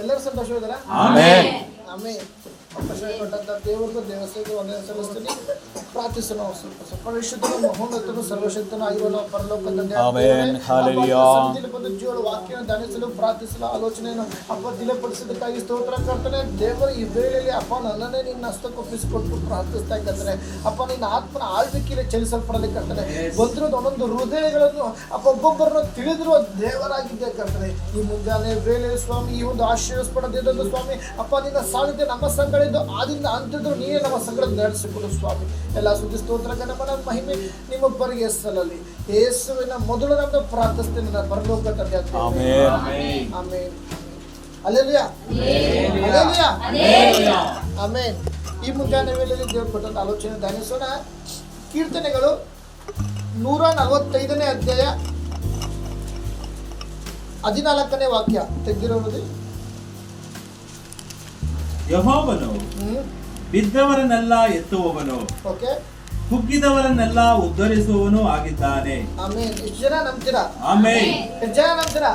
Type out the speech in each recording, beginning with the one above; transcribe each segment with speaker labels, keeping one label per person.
Speaker 1: ಎಲ್ಲರೂ ಸಂತೋಷವಾಗಿದ್ದಾರೆ ಅವಕಾಶ ಕೊಟ್ಟಂಥ ದೇವರದ್ದು ದೇವಸ್ಥಾನಕ್ಕೆ ಒಂದೇ ಸಲ್ಲಿಸ್ತೀನಿ ಪ್ರಾರ್ಥಿಸೋಣ ಸ್ವಲ್ಪ ಸ್ವಲ್ಪ ಪರಿಶುದ್ಧನು ಮಹೋನ್ನತನು ಸರ್ವಶಕ್ತನು ಆಗಿರುವ ನಾವು ಪರಲೋಕ ಬಂದು ಜೀವನ ವಾಕ್ಯವನ್ನು ಧ್ಯಾನಿಸಲು ಪ್ರಾರ್ಥಿಸಲು ಆಲೋಚನೆಯನ್ನು ಅಪ್ಪ ದಿನಪಡಿಸಿದ್ದಕ್ಕಾಗಿ ಸ್ತೋತ್ರ ಕರ್ತನೆ ದೇವರು ಈ ವೇಳೆಯಲ್ಲಿ ಅಪ್ಪ ನನ್ನನ್ನೇ ನಿನ್ನ ಹಸ್ತಕ್ಕೆ ಒಪ್ಪಿಸಿಕೊಟ್ಟು ಪ್ರಾರ್ಥಿಸ್ತಾ ಇದ್ದಾರೆ ಅಪ್ಪ ನಿನ್ನ ಆತ್ಮನ ಆಳ್ವಿಕೆಯಲ್ಲಿ ಚಲಿಸಲ್ಪಡದೆ ಕರ್ತನೆ ಬಂದಿರೋದು ಒಂದೊಂದು ಹೃದಯಗಳನ್ನು ಅಪ್ಪ ಒಬ್ಬೊಬ್ಬರನ್ನು ತಿಳಿದಿರುವ ದೇವರಾಗಿದ್ದೆ ಕರ್ತನೆ ಈ ಮುಂಜಾನೆ ವೇಳೆ ಸ್ವಾಮಿ ಈ ಒಂದು ಆಶೀರ್ವಸ್ಪಡದಿದ್ದೊಂದು ಸ್ವಾಮಿ ಅಪ್ಪ ನಿನ್ನ ಸಾನ್ನಿಧ್ಯ ನಮ್ಮ ಸಂಗಡ ಹೇಳಿದ್ದು ಆದಿಂದ ಅಂತ್ಯದ್ರು ನೀನೇ ನಮ್ಮ ಸಂಗ್ರಹ ನಡೆಸಿಕೊಂಡು ಸ್ವಾಮಿ ಎಲ್ಲ ಸುದ್ದಿ ಸ್ತೋತ್ರ ಗಣಪನ ಮಹಿಮೆ ನಿಮ್ಮೊಬ್ಬರಿಗೆ ಹೆಸರಲ್ಲಿ ಯೇಸುವಿನ ಮೊದಲು ನಮ್ದು ಪ್ರಾರ್ಥಿಸ್ತೇನೆ ನನ್ನ ಪರಲೋಕ ತಂದೆ ಆಮೇನ್ ಆಮೇನ್ ಈ ಮುಂಜಾನೆ ವೇಳೆಯಲ್ಲಿ ದೇವರು ಕೊಟ್ಟಂತ ಆಲೋಚನೆ ಧ್ಯಾನಿಸೋಣ ಕೀರ್ತನೆಗಳು ನೂರ ನಲವತ್ತೈದನೇ ಅಧ್ಯಾಯ ಹದಿನಾಲ್ಕನೇ ವಾಕ್ಯ ತೆಗೆದಿರೋದು ಯಹೋವನು ಬಿದ್ದವರನ್ನೆಲ್ಲ ಎತ್ತುವವನು ಓಕೆ ಕುಗ್ಗಿದವರನ್ನೆಲ್ಲ ಉದ್ಧರಿಸುವವನು ಆಗಿದ್ದಾನೆ ಜನ ಜನ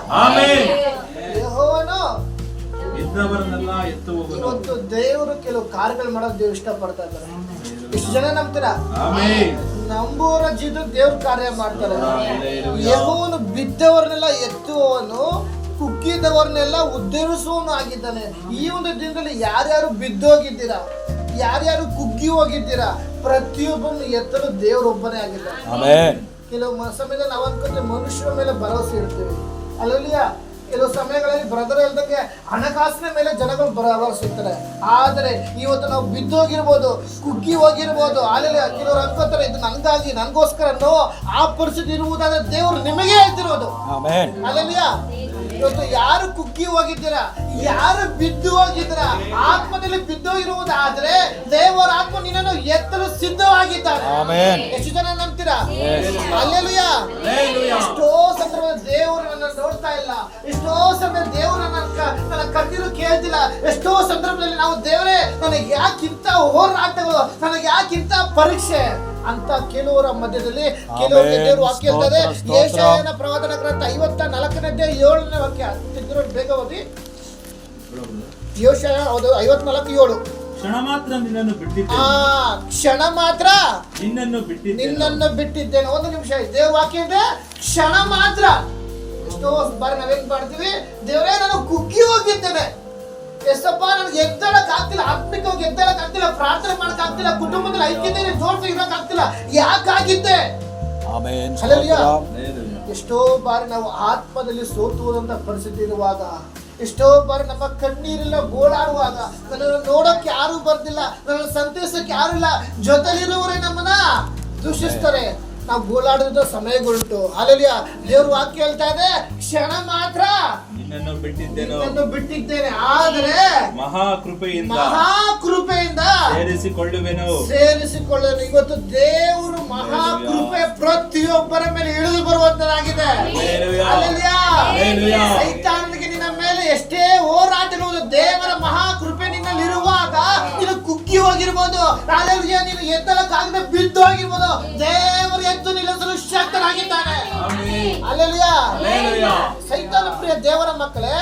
Speaker 1: ಬಿದ್ದವರನ್ನೆಲ್ಲ ಎತ್ತುವವನು ದೇವರು ಕೆಲವು ಕಾರ್ಯಗಳು ಮಾಡೋದು ದೇವ್ರು ಪಡ್ತಾ ಇದ್ದಾರೆ ಎಷ್ಟು ಜನ ನಂಬ್ತೀರ ನಂಬುವರ ಜೀವನ ದೇವ್ರ ಕಾರ್ಯ ಮಾಡ್ತಾರೆ ಯೆಹೋವನು ಬಿದ್ದವರನ್ನೆಲ್ಲ ಎತ್ತುವವನು ಕುಗ್ಗಿದವರನ್ನೆಲ್ಲ ಉದ್ದರಿಸುವನು ಆಗಿದ್ದಾನೆ ಈ ಒಂದು ದಿನದಲ್ಲಿ ಯಾರ್ಯಾರು ಬಿದ್ದೋಗಿದ್ದೀರಾ ಯಾರ್ಯಾರು ಕುಗ್ಗಿ ಹೋಗಿದ್ದೀರಾ ಪ್ರತಿಯೊಬ್ಬನು ಎತ್ತಲು ದೇವರೊಬ್ಬನೇ ಆಗಿದ್ದಾನೆ ಕೆಲವು ಸಮಯದಲ್ಲಿ ನಾವು ಅನ್ಕೊಂಡ್ರೆ ಮನುಷ್ಯರ ಮೇಲೆ ಭರವಸೆ ಇಡ್ತೀವಿ ಅಲ್ಲಲ್ಲಿಯ ಕೆಲವು ಸಮಯಗಳಲ್ಲಿ ಬ್ರದರ್ ಇಲ್ದಂಗೆ ಹಣಕಾಸಿನ ಮೇಲೆ ಜನಗಳು ಇರ್ತಾರೆ ಆದರೆ ಇವತ್ತು ನಾವು ಬಿದ್ದೋಗಿರ್ಬೋದು ಕುಗ್ಗಿ ಹೋಗಿರ್ಬೋದು ಅಲ್ಲಿಯ ಕೆಲವರು ಅನ್ಕೋತಾರೆ ಇದು ನನಗಾಗಿ ನನಗೋಸ್ಕರ ನೋ ಆ ಪರಿಸ್ಥಿತಿ ಇರುವುದಾದ್ರೆ ದೇವರು ನಿಮಗೆ ಇದ್ದಿರೋದು ಅಲ್ಲಲ್ಲಿಯ ಇವತ್ತು ಯಾರು ಕುಗ್ಗಿ ಹೋಗಿದ್ದೀರಾ ಯಾರು ಬಿದ್ದು ಹೋಗಿದ್ದೀರಾ ಆತ್ಮದಲ್ಲಿ ಬಿದ್ದು ಇರುವುದಾದ್ರೆ ದೇವರ ಆತ್ಮ ನಿನ್ನನ್ನು ಎತ್ತಲು ಸಿದ್ಧವಾಗಿದ್ದಾನೆ ಎಷ್ಟು ಜನ ನಂಬ್ತೀರಾ ಅಲ್ಲೆಲುಯ ಎಷ್ಟೋ ಸಂದರ್ಭ ದೇವರು ನನ್ನ ನೋಡ್ತಾ ಇಲ್ಲ ಎಷ್ಟೋ ಸಂದರ್ಭ ದೇವರು ನನ್ನ ನನ್ನ ಕಣ್ಣೀರು ಕೇಳ್ತಿಲ್ಲ ಎಷ್ಟೋ ಸಂದರ್ಭದಲ್ಲಿ ನಾವು ದೇವರೇ ನನಗೆ ಯಾಕಿಂತ ಹೋರಾಟಗಳು ನನಗೆ ಯಾಕಿಂತ ಪರೀಕ್ಷೆ ಅಂತ ಕೇಳುವರ ಮಧ್ಯದಲ್ಲಿ ಕೆಲವರಿಗೆ ದೇವರು ವಾಕ್ಯ ಹೇಳ್ತದೆ ಏಷಾಯನ ಪ್ರವಾದನ ಗ್ರಂಥ ಐವತ್ತ ನಾಲ್ಕನೇ ಏಳನೇ ವಾಕ್ಯ ಬೇಗ ಓದಿ ಯೋಷಾಯ ಹೌದು ಐವತ್ನಾಲ್ಕು ಏಳು ಕ್ಷಣ ಮಾತ್ರ ನಿನ್ನನ್ನು ಬಿಟ್ಟಿದ್ದೆ ಕ್ಷಣ ಮಾತ್ರ ನಿನ್ನನ್ನು ಬಿಟ್ಟಿದ್ದೆ ನಿನ್ನನ್ನು ಬಿಟ್ಟಿದ್ದೇನೆ ಒಂದು ನಿಮಿಷ ದೇವ್ ವಾಕ್ಯ ಇದೆ ಕ್ಷಣ ಮಾತ್ರ ಎಷ್ಟೋ ಬಾರಿ ನಾವೇನ್ ಮಾಡ್ತೀವಿ ದೇವರೇ ನಾನು ಕುಗ್ಗಿ ಹೋಗಿದ್ದೇನೆ ಎಷ್ಟಪ್ಪ ನನಗೆ ಎದ್ದಳಕ್ ಆಗ್ತಿಲ್ಲ ಆತ್ಮಿಕವಾಗಿ ಎದ್ದಳಕ್ ಆಗ್ತಿಲ್ಲ ಪ್ರಾರ್ಥನೆ ಮಾಡಕ್ ಆಗ್ತಿಲ್ಲ ಕುಟುಂಬದಲ್ಲಿ ಐಕ್ಯತೆ ಜೋಡ್ಸಿ ಇರಕ್ ಆಗ್ತಿಲ್ಲ ಯಾಕಾಗಿದ್ದೆ ಎಷ್ಟೋ ಬಾರಿ ನಾವು ಆತ್ಮದಲ್ಲಿ ಸೋತುವುದಂತ ಪರಿಸ್ಥಿತಿ ಇರುವಾಗ ಎಷ್ಟೋ ಬಾರಿ ನಮ್ಮ ಕಣ್ಣೀರಿಲ್ಲ ಗೋಳಾಡುವಾಗ ನನ್ನನ್ನು ನೋಡೋಕೆ ಯಾರು ಬರ್ದಿಲ್ಲ ನನ್ನ ಸಂತೋಷಕ್ಕೆ ಯಾರು ಇಲ್ಲ ಜೊತೆಲಿರುವವರೇ ನಮ್ಮನ್ನ ದೂಷಿಸ್ತಾರೆ ನಾವು ಗೋಳಾಡೋದ್ರ ಸಮಯಗಳುಂಟು ಅಲ್ಲಿಯ ದೇವ್ರ ವಾಕ್ಯ ಹೇಳ್ತಾ ಇದೆ ಕ್ಷಣ ಮಾತ್ರ ನಿನ್ನನ್ನು ಬಿಟ್ಟಿದ್ದೇನೋ ಬಿಟ್ಟಿದ್ದೇನೆ ಆದರೆ ಮಹಾ ಕೃಪೆಯಿಂದ ಸೇರಿಸಿಕೊಳ್ಳುವೆನು ಸೇರಿಸಿಕೊಳ್ಳಲು ಇವತ್ತು ದೇವರು ಮಹಾಕೃಪೆ ಪ್ರತಿಯೊಬ್ಬರ ಮೇಲೆ ಇಳಿದು ಬರುವಂತನಾಗಿದೆ ಐತಾಂದಿಗೆ ನಿನ್ನ ಮೇಲೆ ಎಷ್ಟೇ ಹೋರಾಟ ದೇವರ ಮಹಾಕೃಪೆ ನಿನ್ನಲ್ಲಿರುವಾಗ ಇರುವಾಗ ಕುಗ್ಗಿ ಹೋಗಿರ್ಬೋದು ರಾಜರಿಗೆ ನೀನು ಕಾಗದ ಬಿದ್ದು ಹೋಗಿರ್ಬೋದು ದೇವರು ಎದ್ದು ನಿಲ್ಲಿಸಲು ಶಕ್ತನಾಗಿದ್ದಾನೆ ಅಲ್ಲೆಲ್ಲ ಸೈತಾನ ಪ್ರಿಯ ದೇವರ ಮಕ್ಕಳೇ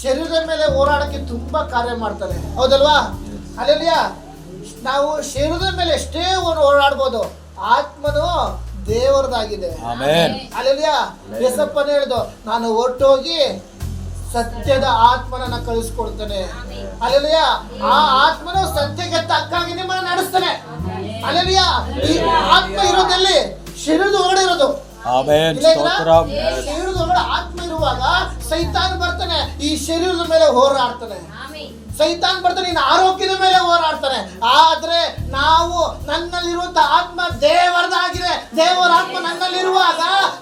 Speaker 1: ಶರೀರದ ಮೇಲೆ ಹೋರಾಡಕ್ಕೆ ತುಂಬಾ ಕಾರ್ಯ ಮಾಡ್ತಾರೆ ಹೌದಲ್ವಾ ಅಲ್ಲೆಲ್ಲ ನಾವು ಶರೀರದ ಮೇಲೆ ಎಷ್ಟೇ ಹೋರಾಡ್ಬೋದು ಆತ್ಮನು ದೇವರದಾಗಿದೆ ಅಲ್ಲೆಲ್ಲ ಎಸಪ್ಪನೇ ಹೇಳ್ದು ನಾನು ಒಟ್ಟು ಹೋಗಿ ಸತ್ಯದ ಆತ್ಮನನ್ನ ಕಳಿಸ್ಕೊಡ್ತಾನೆ ಅಲ್ಲಲಿಯ ಆ ಆತ್ಮನು ಸತ್ಯಕ್ಕೆ ತಕ್ಕಾಗಿ ನಿಮ್ಮನ್ನ ನಡೆಸ್ತಾನೆ ಅಲ್ಲಲಿಯ ಈ ಆತ್ಮ ಇರೋದಲ್ಲಿ ಶಿರದು ಹೊರಡೆ ಇರೋದು ಶರೀರದ ಒಳಗಡೆ ಆತ್ಮ ಇರುವಾಗ ಸೈತಾನ ಬರ್ತಾನೆ ಈ ಶರೀರದ ಮೇಲೆ ಹೋರಾಡ್ತಾನೆ ಸೈತಾನ್ ಬರ್ತಾನೆ ನಿನ್ನ ಆರೋಗ್ಯದ ಮೇಲೆ ಹೋರಾಡ್ತಾನೆ ಆದ್ರೆ ನಾವು ನನ್ನಲ್ಲಿರುವಂತ ಆತ್ಮ ದೇವರದಾಗಿದೆ ದೇವರ ಆತ್ಮ ನನ್ನಲ್ಲಿರುವಾಗ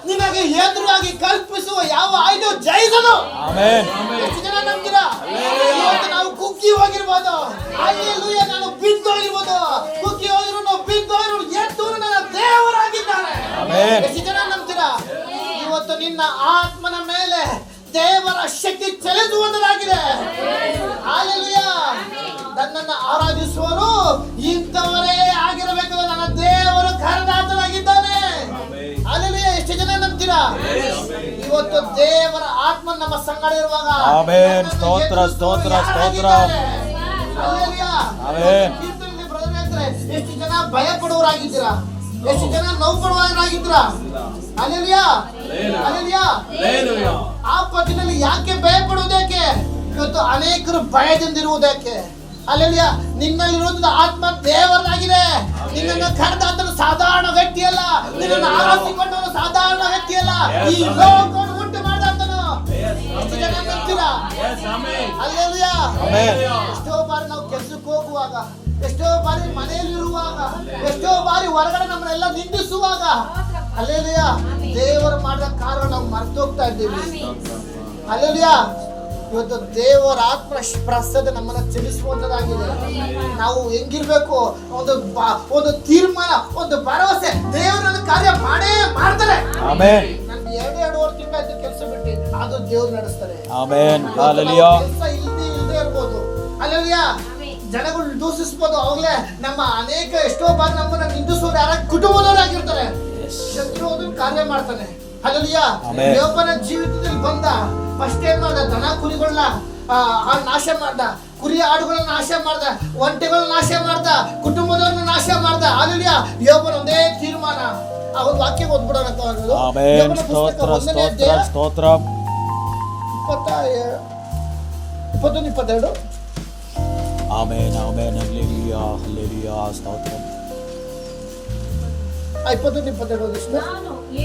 Speaker 1: ನಿನಗೆ ಎದುರಾಗಿ ಕಲ್ಪಿಸುವ ಯಾವ ಆಯ್ದು ಜಯಿಸಲು ಎಷ್ಟು ಜನ ನಂಬ್ತೀರಾ ನಾವು ಕುಕ್ಕಿ ಹೋಗಿರ್ಬೋದು ಅಲ್ಲಿ ನಾನು ಬಿದ್ದು ಹೋಗಿರ್ಬೋದು ಕುಕ್ಕಿ ಹೋಗಿರು ನಾವು ಬಿದ್ದು ಹೋಗಿರು ಎದ್ದು ನನ್ನ ದೇವರಾಗಿದ್ದಾನೆ ಎಷ್ಟು ಜನ ನಂಬ್ತೀರಾ ಇವತ್ತು ನಿನ್ನ ಆತ್ಮನ ಮೇಲೆ ದೇವರ ಶಕ್ತಿ ಚಲಿಸುವುದಾಗಿದೆ ನನ್ನನ್ನು ಆರಾಧಿಸುವರು ಇಂಥವರೇ ಆಗಿರಬೇಕು ನನ್ನ ದೇವರು ಕಾರಣನಾಥನಾಗಿದ್ದಾನೆ ಅಲ್ಲಿ ಎಷ್ಟು ಜನ ನಂಬ್ತೀರಾ ಇವತ್ತು ದೇವರ ಆತ್ಮ ನಮ್ಮ ಸಂಗಡ ಇರುವಾಗ ಸ್ತೋತ್ರ ಸ್ತೋತ್ರ ಸ್ತೋತ್ರ ಎಷ್ಟು ಜನ ಭಯ ಪಡುವರಾಗಿದ್ದೀರಾ ಎಷ್ಟು ಜನ ನೋವು ಪಡುವರಾಗಿದ್ದೀರಾ ಅಲ್ಲಿ ಆ ಆಪತ್ತಿನಲ್ಲಿ ಯಾಕೆ ಭಯ ಪಡುವುದಕ್ಕೆ ಇವತ್ತು ಅನೇಕರು ಭಯದಿಂದಿರುವುದಕ್ಕೆ ಇರುವುದಕ್ಕೆ ಅಲ್ಲಲ್ಲಿಯ ಆತ್ಮ ದೇವರಾಗಿದೆ ನಿನ್ನನ್ನು ಕರೆದ ಸಾಧಾರಣ ವ್ಯಕ್ತಿ ಅಲ್ಲ ನಿನ್ನನ್ನು ಆರಾಧಿಸಿಕೊಂಡವನು ಸಾಧಾರಣ ವ್ಯಕ್ತಿ ಅಲ್ಲ ಈ ಲೋಕವನ್ನು ಉಂಟು ಮಾಡಿದಂತನು ಎಷ್ಟೋ ಬಾರಿ ನಾವು ಕೆಲಸಕ್ಕೆ ಹೋಗುವಾಗ ಎಷ್ಟೋ ಬಾರಿ ಮನೆಯಲ್ಲಿರುವಾಗ ಎಷ್ಟೋ ಬಾರಿ ಹೊರಗಡೆ ನಮ್ಮನ್ನೆಲ್ಲ ನಿಂದಿಸುವಾಗ ಅಲ್ಲೆಲ್ಲ ದೇವರು ಮಾಡಿದ ಕಾರ್ಯ ನಾವು ಹೋಗ್ತಾ ಇದ್ದೀವಿ ಅಲ್ಲಲ್ಯ ಇವತ್ತು ದೇವರ ಆತ್ಮ ಪ್ರಸಾದ ನಮ್ಮನ್ನ ತಿಳಿಸುವಂತದಾಗಿದೆ ನಾವು ಹೆಂಗಿರ್ಬೇಕು ಒಂದು ಒಂದು ತೀರ್ಮಾನ ಒಂದು ಭರವಸೆ ದೇವರನ್ನ ಕಾರ್ಯ ಮಾಡೇ ಮಾಡ್ತಾರೆ ನನ್ಗೆ ಎರಡು ಎರಡೂವರೆ ತಿಂಗಳಾಯ್ತು ಕೆಲಸ ಬಿಟ್ಟು ಅದು ದೇವ್ರು ನಡೆಸ್ತಾರೆ ಕೆಲಸ ಇಲ್ದೇ ಇಲ್ದೇ ಇರ್ಬೋದು ಅಲ್ಲಲ್ಯ ಜನಗಳು ದೂಷಿಸ್ಬೋದು ಅವಾಗ್ಲೇ ನಮ್ಮ ಅನೇಕ ಎಷ್ಟೋ ಬಾರಿ ನಮ್ಮನ್ನ ನಿಂದಿಸೋರು ಯಾರ ಕುಟುಂಬದವರಾಗಿರ್ತಾರೆ ಶತ್ರು ಕಾರ್ಯ ಮಾಡ್ತಾನೆ ಅಲ್ಲಿಯ ಯೋಪನ ಜೀವಿತದಲ್ಲಿ ಬಂದ ಫಸ್ಟ್ ಏನ್ ಮಾಡ್ದ ದನ ಕುರಿಗಳನ್ನ ನಾಶ ಮಾಡ್ದ ಕುರಿ ಆಡುಗಳನ್ನ ನಾಶ ಮಾಡ್ದ ಒಂಟೆಗಳನ್ನ ನಾಶ ಮಾಡ್ದ ಕುಟುಂಬದವ್ರನ್ನ ನಾಶ ಮಾಡ್ದ ಅಲ್ಲಿಯ ಯೋಪನ ಒಂದೇ ತೀರ್ಮಾನ ಅವ್ರ ವಾಕ್ಯ ಓದ್ಬಿಡೋಣ ಸ್ತೋತ್ರ ಇಪ್ಪತ್ತ ಇಪ್ಪತ್ತೊಂದು ಇಪ್ಪತ್ತೆರಡು ಆಮೇನ್ ಆಮೇನ್ ಹಲ್ಲೆಲಿಯಾ ಹಲ್ಲೆಲಿಯಾ ಸ್ತೋತ್ರ ಇಪ್ಪತ್ತೊಂದು ಇಪ್ಪತ್ತೆರಡು ಎಷ್ಟು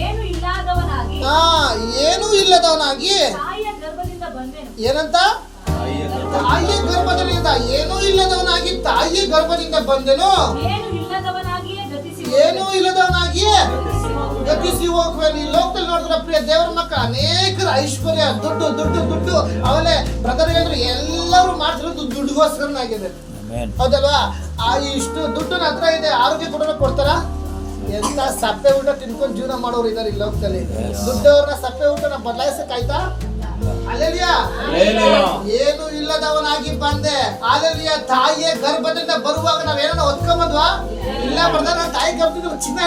Speaker 1: ಏನು ಇಲ್ಲದವನಾಗಿ ಹಾ ಏನು ಇಲ್ಲದವನಾಗಿ ಏನಂತ ತಾಯಿಯ ಗರ್ಭದಿಂದ ಏನೂ ಇಲ್ಲದವನಾಗಿ ತಾಯಿಯ ಗರ್ಭದಿಂದ ಬಂದನು ಏನೂ ಇಲ್ಲದವನಾಗಿಯೇ ಗತಿಸಿ ಹೋಗ್ಬೇಕು ಈ ಲೋಕದಲ್ಲಿ ನೋಡಿದ್ರೆ ಪ್ರಿಯ ದೇವರ ಮಕ್ಕ ಅನೇಕರ ಐಶ್ವರ್ಯ ದುಡ್ಡು ದುಡ್ಡು ದುಡ್ಡು ಅವಲೇ ಬ್ರದರ್ ಹೇಳಿದ್ರು ಎಲ್ಲರೂ ಮಾಡ್ತಿರೋದು ದುಡ್ಡುಗೋಸ್ಕರನಾಗಿದೆ ಹೌದಲ್ವಾ ಆ ಇಷ್ಟು ದುಡ್ಡು ಹತ್ರ ಇದೆ ಆರೋಗ್ಯ ಕೂಡ ಕೊಡ್ತಾರಾ ಎಂತ ಸಪ್ಪೆ ಊಟ ತಿನ್ಕೊಂಡು ಜೀವನ ಮಾಡೋರು ಇದಾರೆ ಈ ಲೋಕದಲ್ಲಿ ದುಡ್ಡವ್ರನ್ನ ಸಪ್ಪೆ ಊಟನ ಬದಲಾಯಿಸಕ್ ಆಯ್ತಾ ಏನು ಇಲ್ಲದವನಾಗಿ ಬಂದೆ ಅಲೆಲಿಯ ತಾಯಿಯೇ ಗರ್ಭದಿಂದ ಬರುವಾಗ ನಾವೇನೋ ಹೊತ್ಕೊಂಬಂದ್ವಾ ಇಲ್ಲ ಬರ್ದ ತಾಯಿ ಗರ್ಭದಿಂದ ಚಿನ್ನ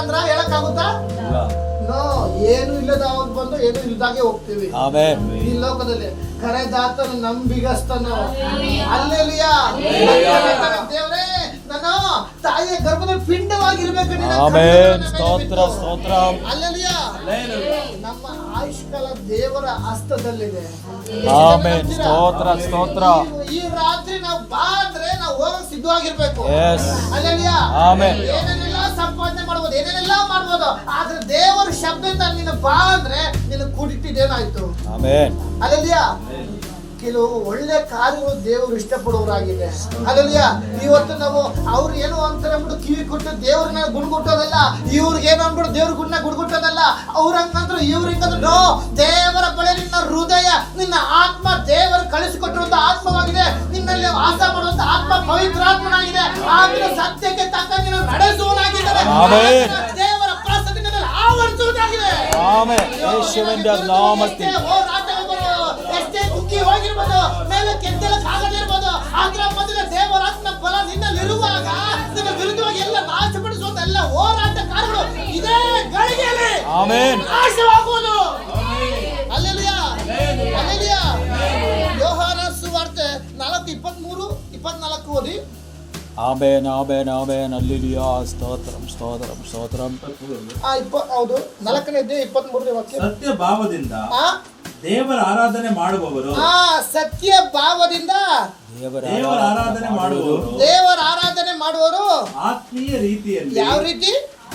Speaker 1: ಅಂದ್ರ ಏನಂದ್ರ ಆಗುತ್ತಾ ಏನು ಇಲ್ಲದ ಅವತ್ತು ಬಂದು ಏನು ಇಲ್ದಾಗೆ ಹೋಗ್ತೀವಿ ಈ ಲೋಕದಲ್ಲಿ ಕರೆ ದಾತನ ನಂಬಿಗಸ್ತನು ಅಲ್ಲೆಲಿಯ ದೇವರೇ ನಾನು ತಾಯಿಯ ಗರ್ಭದ ಪಿಂಡವಾಗಿರ್ಬೇಕು ಸ್ತೋತ್ರ ಸ್ತೋತ್ರ ಅಲ್ಲೆಲಿಯ ನಮ್ಮ ಆಯುಷ್ಕಾಲ ದೇವರ ಹಸ್ತದಲ್ಲಿದೆ ಸ್ತೋತ್ರ ಸ್ತೋತ್ರ ಈ ರಾತ್ರಿ ನಾವು ಬಾದ್ರೆ ನಾವು ಹೋಗಕ್ ಸಿದ್ಧವಾಗಿರ್ಬೇಕು ಅಲ್ಲೆಲಿಯ ಏನೇನಿಲ್ಲ ಸಂಪಾದನೆ ಮಾಡ್ಬೋದು ಏನೇನೆಲ್ಲ ಮಾಡ್ಬೋದು ಆದ್ರೆ ದೇವರ ಶಬ್ದ ನಿನ್ನ ಬಾ ಅಂದ್ರೆ ನಿನ್ನ ಕುಡಿತಿದ್ದೇನಾಯ್ತು ಅಲ್ಲಿಯಾ ಕೆಲವು ಒಳ್ಳೆ ಕಾರ್ಯಗಳು ದೇವರು ಇಷ್ಟಪಡುವವರಾಗಿದೆ ಅದಲ್ಲಯ್ಯ ಇವತ್ತು ನಾವು ಅವ್ರು ಏನು ಅಂತಾರೆ ಅಂದ್ಬಿಟ್ಟು ಕಿವಿ ಕೊಟ್ಟು ದೇವ್ರನ್ನ ಗುಣಗುಟ್ಟೋದಲ್ಲ ಇವ್ರಿಗೆ ಏನು ಅಂದ್ಬಿಟ್ಟು ದೇವ್ರ ಗುಣ ಗುಡ್ಗುಟ್ಟೋದಲ್ಲ ಅವ್ರ ಹಂಗಂದ್ರು ಇವ್ರಿಗಂದ್ರು ನೋ ದೇವರ ಬಳಿ ನಿನ್ನ ಹೃದಯ ನಿನ್ನ ಆತ್ಮ ದೇವರು ಕಳಿಸಿಕೊಟ್ಟಿರುವಂತ ಆತ್ಮವಾಗಿದೆ ನಿನ್ನಲ್ಲಿ ವಾಸ ಮಾಡುವಂತ ಆತ್ಮ ಪವಿತ್ರಾತ್ಮನಾಗಿದೆ ಆದ್ರೆ ಸತ್ಯಕ್ಕೆ ತಕ್ಕ ನೀನು ನಡೆಸುವನಾಗಿದ್ದಾನೆ ದೇವರ ಪ್ರಸನ್ನ ಆವರಿಸುವುದಾಗಿದೆ ಆಮೇಲೆ ಇರ್ಬೋದು ಮೇಲಕ್ಕೆ ಎದ್ದಲಕ್ಕೆ ಆಗದೇ ಇರ್ಬೋದು ಆದ್ರೆ ಮೊದಲ ದೇವರಾತ್ಮ ಬಲ ನಿನ್ನಲ್ಲಿ ಇರುವಾಗ ನಿನ್ನ ವಿರುದ್ಧವಾಗಿ ಎಲ್ಲ ನಾಶಪಡಿಸುವಂತ ಎಲ್ಲ ಹೋರಾಟಗಾರರು ಇದೇ ಗಳಿಗೆಯಲ್ಲಿ ನಾಶವಾಗುವುದು ಅಲ್ಲೆಲಿಯಾ ಅಲ್ಲೆಲಿಯಾ ಯೋಹಾನ ಸುವಾರ್ತೆ ನಾಲ್ಕು ಇಪ್ಪತ್ಮೂರು ಇಪ್ಪತ್ನಾಲ್ಕು ಓದಿ ಆಮೇನ್ ಆಮೇನ್ ಆಮೇನ್ ಅಲ್ಲಿಲಿಯಾ ಸ್ತೋತ್ರಂ ಸ್ತೋತ್ರಂ ಸ್ತೋತ್ರಂ ಹೌದು ನಾಲ್ಕನೇ ಇಪ್ಪತ್ಮೂರನೇ ವಾಕ್ಯ ಸತ್ಯ ಭಾವದಿಂದ ದೇವರ ಆರಾಧನೆ ಮಾಡುವವರು ಆ ಸತ್ಯ ಭಾವದಿಂದ ದೇವರ ಆರಾಧನೆ ಮಾಡುವವರು ದೇವರ ಆರಾಧನೆ ಮಾಡುವವರು ಆತ್ಮೀಯ ರೀತಿಯಲ್ಲಿ ಯಾವ ರೀತಿ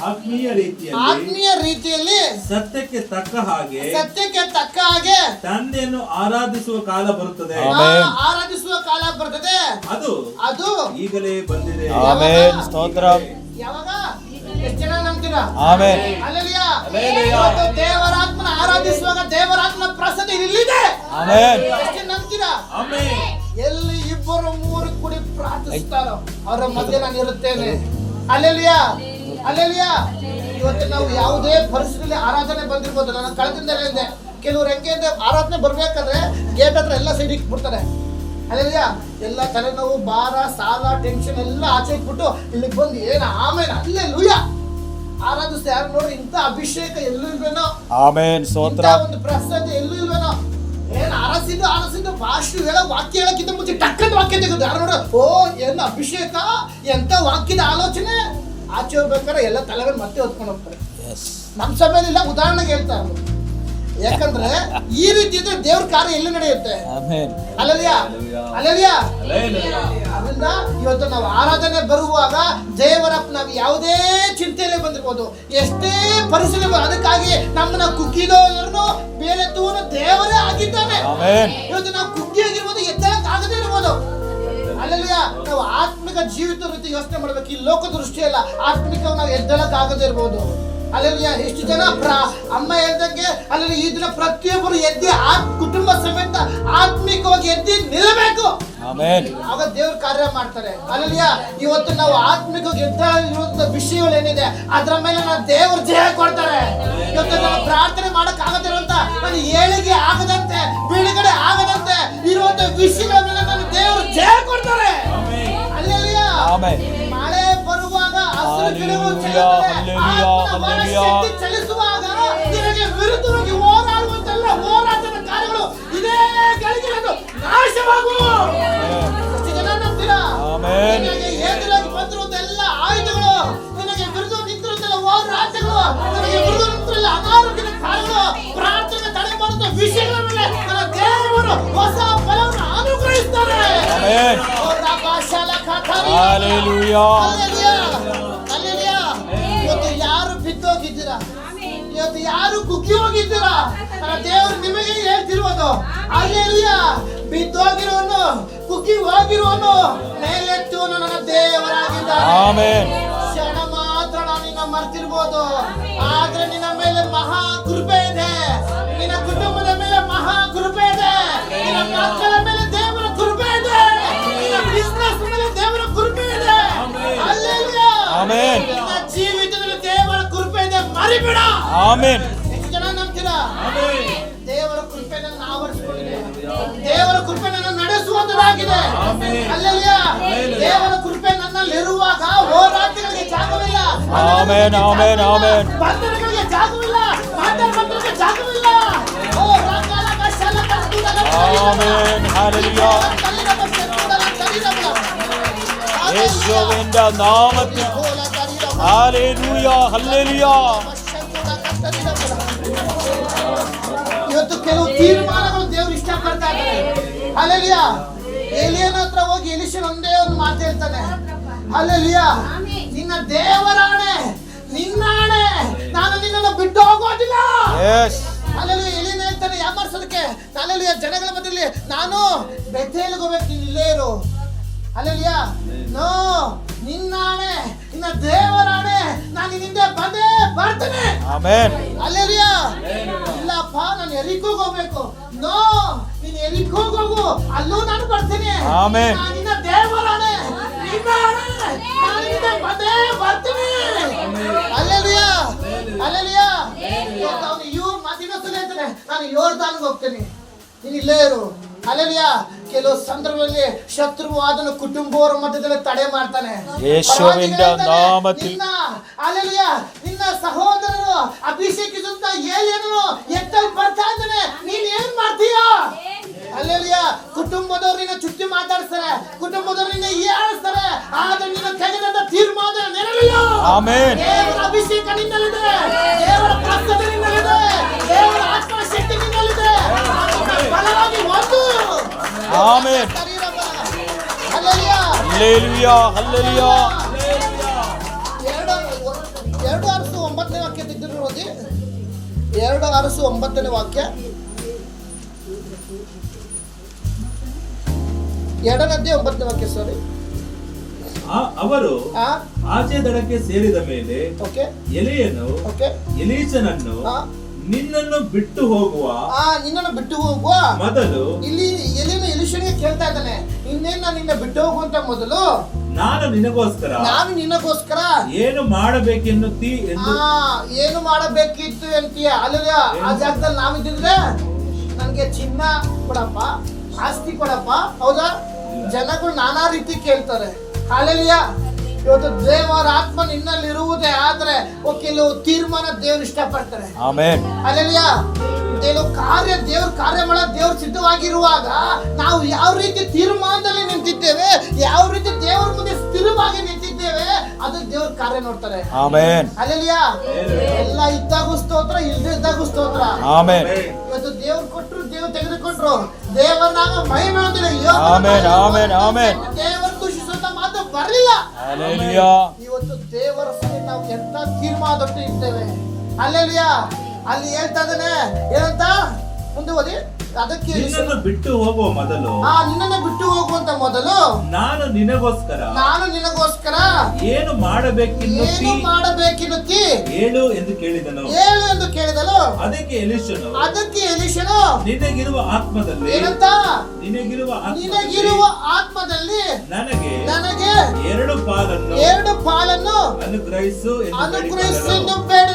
Speaker 1: ಆತ್ಮೀಯ ರೀತಿಯಲ್ಲಿ ಆತ್ಮೀಯ ರೀತಿಯಲ್ಲಿ ಸತ್ಯಕ್ಕೆ ತಕ್ಕ ಹಾಗೆ ಸತ್ಯಕ್ಕೆ ತಕ್ಕ ಹಾಗೆ ತಂದೆಯನ್ನು ಆರಾಧಿಸುವ ಕಾಲ ಬರುತ್ತದೆ ಆರಾಧಿಸುವ ಕಾಲ ಬರುತ್ತದೆ ಅದು ಅದು ಈಗಲೇ ಬಂದಿದೆ ಆಮೆನ್ ಸ್ತೋತ್ರ ಯಾವಾಗ ಎಷ್ಟು ಜನ ನಂಬ್ತೀರಾ ಆಮೆನ್ ದೇವ ನೀರು ಇಲ್ಲಿದೆ ನಂಬ್ತೀರಾ ಎಲ್ಲಿ ಇಬ್ಬರು ಮೂರು ಕುಡಿ ಪ್ರಾರ್ಥಿಸ್ತಾರೋ ಅವರ ಮಧ್ಯೆ ನಾನು ಇರುತ್ತೇನೆ ಅಲ್ಲೆಲಿಯಾ ಅಲ್ಲೆಲಿಯಾ ಇವತ್ತು ನಾವು ಯಾವುದೇ ಪರಿಸ್ಥಿತಿಯಲ್ಲಿ ಆರಾಧನೆ ಬಂದಿರ್ಬೋದು ನಾನು ಕಳೆದಿಂದ ಇದೆ ಕೆಲವ್ರು ಹೆಂಗೆ ಅಂದ್ರೆ ಆರಾಧನೆ ಬರ್ಬೇಕಾದ್ರೆ ಗೇಟ್ ಹತ್ರ ಎಲ್ಲ ಸೈಡ್ ಇಟ್ಬಿಡ್ತಾರೆ ಅಲ್ಲೆಲಿಯಾ ಎಲ್ಲ ತಲೆನೋವು ಭಾರ ಸಾಲ ಟೆನ್ಷನ್ ಎಲ್ಲ ಆಚೆ ಇಟ್ಬಿಟ್ಟು ಇಲ್ಲಿಗೆ ಬಂದು ಏನು ಆಮೇಲೆ ಅಲ್ಲೇ ಲುಯ್ಯ ಆರಾಧಿಸ್ತಾ ಯಾರು ನೋಡಿ ಇಂಥ ಅಭಿಷೇಕ ಎಲ್ಲೂ ಇಲ್ವೇನೋ ಆಮೇನ್ ಸ್ತೋತ್ರ ಒಂದು ಪ್ರಶ್ನೆ ಎಲ್ಲೂ ಇಲ್ವೇನೋ ಏನ್ ಅರಸಿದ್ದು ಅರಸಿದ್ದು ಭಾಷೆ ಹೇಳ ವಾಕ್ಯ ಹೇಳಕ್ಕಿಂತ ಮುಂಚೆ ಟಕ್ಕದ ವಾಕ್ಯ ತೆಗೆದು ಯಾರು ನೋಡ ಓ ಏನು ಅಭಿಷೇಕ ಎಂತ ವಾಕ್ಯದ ಆಲೋಚನೆ ಆಚೆ ಹೋಗ್ಬೇಕಾದ್ರೆ ಎಲ್ಲ ತಲೆಗಳು ಮತ್ತೆ ಹೊತ್ಕೊಂಡು ಹೋಗ್ತಾರೆ ನಮ್ಮ ಸಭೆಯಲ್ಲಿ ಉದಾಹರಣೆಗೆ ಹೇಳ್ತಾ ಇರೋದು ಯಾಕಂದ್ರೆ ಈ ರೀತಿ ಇದ್ರೆ ದೇವ್ರ ಕಾರ್ಯ ಎಲ್ಲಿ ನಡೆಯುತ್ತೆ ಅಲ್ಲದಿಯಾ ಅದನ್ನ ಇವತ್ತು ನಾವು ಆರಾಧನೆ ಬರುವಾಗ ದೇವರಪ್ಪ ನಾವು ಯಾವುದೇ ಚಿಂತೆಯಲ್ಲಿ ಬಂದಿರ್ಬೋದು ಎಷ್ಟೇ ಪರಿಸ್ಥಿತಿ ಅದಕ್ಕಾಗಿ ನಮ್ಮನ್ನ ಕುಗ್ಗಿದವರನ್ನು ಬೇರೆ ದೂರ ದೇವರೇ ಆಗಿದ್ದಾನೆ ಇವತ್ತು ನಾವು ಕುಗ್ಗಿ ಆಗಿರ್ಬೋದು ಎದ್ದಾಗದೇ ಇರ್ಬೋದು ಅಲ್ಲಲ್ಯಾ ನಾವು ಆತ್ಮಿಕ ಜೀವಿತ ರೀತಿ ಯೋಚನೆ ಮಾಡ್ಬೇಕು ಈ ಲೋಕ ದೃಷ್ಟಿಯಲ್ಲ ಆತ್ಮಿಕ ನಾವು ಎದ್ದಳಕ್ಕಾಗದೇ ಇರ್ಬೋದು ಅಲ್ಲಿ ಎಷ್ಟು ಜನ ಪ್ರ ಅಮ್ಮ ಹೇಳ್ದಂಗೆ ಅಲ್ಲಲ್ಲಿ ಈ ದಿನ ಪ್ರತಿಯೊಬ್ಬರು ಎದ್ದಿ ಆ ಕುಟುಂಬ ಸಮೇತ ಆತ್ಮಿಕವಾಗಿ ಎದ್ದಿ ನಿಲ್ಲಬೇಕು ಆಗ ದೇವ್ರ ಕಾರ್ಯ ಮಾಡ್ತಾರೆ ಅಲ್ಲಿಯ ಇವತ್ತು ನಾವು ಆತ್ಮಿಕವಾಗಿ ಎದ್ದಿರುವಂತ ವಿಷಯಗಳು ಏನಿದೆ ಅದ್ರ ಮೇಲೆ ನಾವು ದೇವ್ರ ಜಯ ಕೊಡ್ತಾರೆ ಇವತ್ತು ನಾವು ಪ್ರಾರ್ಥನೆ ಮಾಡಕ್ ಆಗದಿರುವಂತ ನಾನು ಏಳಿಗೆ ಆಗದಂತೆ ಬಿಡುಗಡೆ ಆಗದಂತೆ ಇರುವಂತ ವಿಷಯಗಳ ಮೇಲೆ ನಾನು ದೇವ್ರ ಜಯ ಕೊಡ್ತಾರೆ ಅಲ್ಲಿಯ ಹಲ್ಲೆಲೂಯ ಹಲ್ಲೆಲೂಯ ಹಲ್ಲೆಲೂಯ ಚಲಿಸುವಾಗ ನಿನಗೆ ವಿರುದ್ಧವಾಗಿ ಹೋರಾಡುವಂತ ಹೋರಾಟದ ಕಾರ್ಯಗಳು ಇದೇ ಗಳಿಗೆಗಳು ನಾಶವಾಗುವ ಆಮೇನ್ ಆಯುಧಗಳು ನಿನಗೆ ವಿರುದ್ಧ ನಿಂತಿರುವಂತೆಲ್ಲ ಹೋರಾಟಗಳು ನನಗೆ ವಿರುದ್ಧ ನಿಂತಿರಲ್ಲ ಅನಾರೋಗ್ಯದ ಕಾರ್ಯಗಳು ತಡೆ ಮಾಡುವಂತ ವಿಷಯಗಳ ಹೊಸ ಫಲವನ್ನು ಅನುಗ್ರಹಿಸ್ತಾರೆ ಆಮೇನ್ Hallelujah. Hallelujah. ಇವತ್ತು ಯಾರು ಕುಗ್ಗಿ ಹೋಗಿದ್ದೀರಾ ದೇವರು ನಿಮಗೆ ಅಲ್ಲಿ ಇಲ್ಲಿಯ ಬಿದ್ದೋಗಿರೋನು ಕುಗ್ಗಿ ಹೋಗಿರೋನು ಮೇಲೆತ್ತು ನನ್ನ ದೇವರಾಗಿದ್ದ ಕ್ಷಣ ಮಾತ್ರ ನಿನ್ನ ಮರ್ತಿರ್ಬೋದು ಆದ್ರೆ ನಿನ್ನ ಮೇಲೆ ಮಹಾ ಕೃಪೆ ಇದೆ ನಿನ್ನ ಕುಟುಂಬದ ಮೇಲೆ ಮಹಾ ಕೃಪೆ ಇದೆ ನಿನ್ನ ಮಕ್ಕಳ ಮೇಲೆ ದೇವರ ಕೃಪೆ ಇದೆ ನಿನ್ನ ಬಿಸ್ನೆಸ್ ಮೇಲೆ ದೇವರ ಕೃಪೆ ಇದೆ ಅಲ್ಲೆಲ್ಲ ಆಮೆನ್ ಎಷ್ಟು ಜನ ನಂಬ್ತೀರಾ ಆಮೆನ್ ದೇವರ ಕೃಪೆ ನನ್ನ ಆವರಿಸಿಕೊಂಡಿದೆ ದೇವರ ಕೃಪೆ ನನ್ನ ನಡೆಸುವಂತದಾಗಿದೆ ಅಲ್ಲೆಲ್ಲಾ ದೇವರ ಕೃಪೆ ನನ್ನಲ್ಲಿರುವಾಗ ಹೋರಾಟಗಳಿಗೆ ಜಾಗವಿಲ್ಲ ಆಮೆನ್ ಆಮೆನ್ ಆಮೆನ್ ಬಂಧನಗಳಿಗೆ ಜಾಗವಿಲ್ಲ ಮಾತಾಡುವಂತಕ್ಕೆ ಜಾಗವಿಲ್ಲ ಓ ರಾಕಾಲ ಕಷ್ಟಲ ಕಷ್ಟದ ಆಮೆನ್ ಹalleluya ಯೇಸುವಿನ ನಾಮത്തിൽ Hallelujah, hallelujah. ಇವತ್ತು ಕೆಲವು ತೀರ್ಮಾನಗಳು ದೇವ್ರು ಇಷ್ಟ ಪಡ್ತಾ ಇದ್ದಾರೆ ಅಲ್ಲಲ್ಲಿಯ ಎಲಿಯನ ಹತ್ರ ಹೋಗಿ ಎಲಿಶನ್ ಒಂದೇ ಒಂದು ಮಾತು ಹೇಳ್ತಾನೆ ಅಲ್ಲಲ್ಲಿಯ ನಿನ್ನ ದೇವರಾಣೆ ನಿನ್ನಾಣೆ ನಾನು ನಿನ್ನನ್ನು ಬಿಟ್ಟು ಹೋಗೋದಿಲ್ಲ ಅಲ್ಲಲ್ಲಿ ಎಲಿನ ಹೇಳ್ತಾನೆ ಯಾವ ಮಾಡ್ಸೋದಕ್ಕೆ ನಾನಲ್ಲಿ ಜನಗಳ ಮಧ್ಯದಲ್ಲಿ ನಾನು ಬೆಟ್ಟೆಯಲ್ಲಿ ಹೋಗ್ಬೇಕು ನೀನು ಇಲ್ಲೇ ಇರು ಅಲ್ಲಲ್ಲಿಯ ನೋ ನಿನ್ನಾಣೆ ಇನ್ನ ದೇವರಾಣೆ ನಾನು ನಿನ್ನದೇ bande ಬರ್ತಿನಿ ಆಮೆನ್ ಹ Alleluia ನಾನು ಎರಿಕೊ ಹೋಗ್ಬೇಕು ನೋ ನೀನು ಎರಿಕೊ ಹೋಗೋದು ಅಲ್ಲೂ ನಾನು ಬರ್ತಿನಿ ಆಮೆನ್ ನಿನ್ನ ದೇವರಾಣೆ ನಿನ್ನಾಣೆ ಅಲ್ಲೇರಿಯಾ ನಿನ್ನದೇ bande ಬರ್ತಿನಿ ಆಮೆನ್ Alleluia Alleluia ನಾನು ಯೋರು ತನಿಗೆ ಹೋಗ್ತಿನಿ ನೀ ಇಲ್ಲೇ ಇರು Alleluia ಕೆಲವು ಸಂದರ್ಭದಲ್ಲಿ ಶತ್ರು ಅದನ್ನು ಕುಟುಂಬವರ ಮಧ್ಯದಲ್ಲಿ ತಡೆ ಮಾಡ್ತಾನೆ ಯೇಸುವಿನ ನಾಮದಲ್ಲಿ ನಿನ್ನ ಸಹೋದರರು ಅಭಿಷೇಕಿಸುತ್ತ ಏನೇನು ಎತ್ತಲ್ಲಿ ಬರ್ತಾ ಇದ್ದಾನೆ ನೀನ್ ಏನ್ ಮಾಡ್ತೀಯ ಅಲ್ಲೆಲ್ಲಿಯ ಕುಟುಂಬದವ್ರು ನಿನ್ನ ಚುಟ್ಟಿ ಮಾತಾಡ್ಸ್ತಾರೆ ಕುಟುಂಬದವ್ರು ನಿನ್ನ ಏಳಿಸ್ತಾರೆ ಆದ್ರೆ ನಿನ್ನ ತೆಗೆದಂತ ತೀರ್ಮಾನ ನೆರಳಿಲ್ಲ ಆಮೆನ್ ದೇವರ ಅಭಿಷೇಕ ನಿನ್ನಲ್ಲಿದೆ ದೇವರ ಪ್ರಾರ್ಥನೆ ನಿನ್ನಲ್ಲಿದೆ ದೇವರ ಆತ್ಮ ಶಕ್ತಿ ನಿನ್ನಲ್ಲಿದೆ ಬಲವಾಗಿ ಒಂದು ಆಮೇನ್ ಹಲ್ಲೆಲುಯಾ ಹಲ್ಲೆಲುಯಾ ಎರಡು ಅರಸು ಒಂಬತ್ತನೇ ವಾಕ್ಯ ತೆಗೆದಿರೋ ಓದಿ ಎರಡು ಅರಸು ಒಂಬತ್ತನೇ ವಾಕ್ಯ ಎರಡನದ್ದೇ ಒಂಬತ್ತನೇ ವಾಕ್ಯ ಸಾರಿ ಅವರು ಆಚೆ ದಡಕ್ಕೆ ಸೇರಿದ ಮೇಲೆ ಓಕೆ ಎಲೆಯನ್ನು ಎಲೀಚನನ್ನು ನಿನ್ನನ್ನು ಬಿಟ್ಟು ಹೋಗುವ ನಿನ್ನನ್ನು ಬಿಟ್ಟು ಹೋಗುವ ಮೊದಲು ಇಲ್ಲಿ ಮನುಷ್ಯನಿಗೆ ಕೇಳ್ತಾ ಇದ್ದಾನೆ ಇನ್ನೇನ್ ನಾನು ನಿನ್ನ ಬಿಟ್ಟು ಹೋಗುವಂತ ಮೊದಲು ನಾನು ನಿನಗೋಸ್ಕರ ನಾನು ನಿನಗೋಸ್ಕರ ಏನು ಮಾಡಬೇಕೆನ್ನುತ್ತಿ ಆ, ಏನು ಮಾಡಬೇಕಿತ್ತು ಅಂತೀಯ ಅಲ್ಲದ ಆ ಜಾಗದಲ್ಲಿ ನಾವಿದ್ರೆ ನನಗೆ ಚಿನ್ನ ಕೊಡಪ್ಪ ಆಸ್ತಿ ಕೊಡಪ್ಪ ಹೌದಾ ಜನಗಳು ನಾನಾ ರೀತಿ ಕೇಳ್ತಾರೆ ಅಲ್ಲಿಯ ಇವತ್ತು ದೇವರ ಆತ್ಮ ನಿನ್ನಲ್ಲಿ ಇರುವುದೇ ಆದ್ರೆ ಕೆಲವು ತೀರ್ಮಾನ ದೇವ್ರು ಇಷ್ಟಪಡ್ತಾರೆ ಅಲ್ಲಿಯ ಏನೋ ಕಾರ್ಯ ದೇವ್ರ ಕಾರ್ಯ ಮಾಡ ದೇವ್ರ ಸಿದ್ಧವಾಗಿರುವಾಗ ನಾವು ಯಾವ ರೀತಿ ತೀರ್ಮಾನದಲ್ಲಿ ನಿಂತಿದ್ದೇವೆ ಯಾವ ರೀತಿ ದೇವ್ರ ಮುಂದೆ ಸ್ಥಿರವಾಗಿ ನಿಂತಿದ್ದೇವೆ ಅದು ದೇವ್ರ ಕಾರ್ಯ ನೋಡ್ತಾರೆ ಅಲ್ಲಿಯಾ ಎಲ್ಲ ಇದ್ದಾಗ ಸ್ತೋತ್ರ ಇಲ್ದೇ ಇದ್ದಾಗ ಸ್ತೋತ್ರ ಇವತ್ತು ದೇವ್ರ ಕೊಟ್ರು ದೇವ್ರು ತೆಗೆದುಕೊಟ್ರು ದೇವರ ನಾಮ ಮಹಿಮೆ ದೇವರ ಖುಷಿಸುವಂತ ಮಾತು ಬರಲಿಲ್ಲ ಇವತ್ತು ದೇವರ ನಾವು ಎಂತ ತೀರ್ಮಾನದೊಟ್ಟು ಇರ್ತೇವೆ ಅಲ್ಲೆಲ್ಲಿಯಾ ಅಲ್ಲಿ ಹೇಳ್ತಾ ಇದ್ದಾನೆ ಏನಂತ ಮುಂದೆ ಓದಿ ಅದಕ್ಕೆ ನಿನ್ನನ್ನು ಬಿಟ್ಟು ಹೋಗುವ ಮೊದಲು ಆ ನಿನ್ನನ್ನು ಬಿಟ್ಟು ಹೋಗುವಂತ ಮೊದಲು ನಾನು ನಿನಗೋಸ್ಕರ ನಾನು ನಿನಗೋಸ್ಕರ ಏನು ಮಾಡಬೇಕು ಏನು ಮಾಡಬೇಕೆನ್ನುತ್ತಿ ಹೇಳು ಎಂದು ಕೇಳಿದನು ಹೇಳು ಎಂದು ಕೇಳಿದನು ಅದಕ್ಕೆ ಎಲಿಷನು ಅದಕ್ಕೆ ಎಲಿಷನು ನಿನಗಿರುವ ಆತ್ಮದಲ್ಲಿ ಏನಂತ ನಿನಗಿರುವ ನಿನಗಿರುವ ಆತ್ಮದಲ್ಲಿ ನನಗೆ ನನಗೆ ಎರಡು ಪಾಲನ್ನು ಎರಡು ಪಾಲನ್ನು ಅನುಗ್ರಹಿಸು ಅನುಗ್ರಹಿಸು ಬೇಡ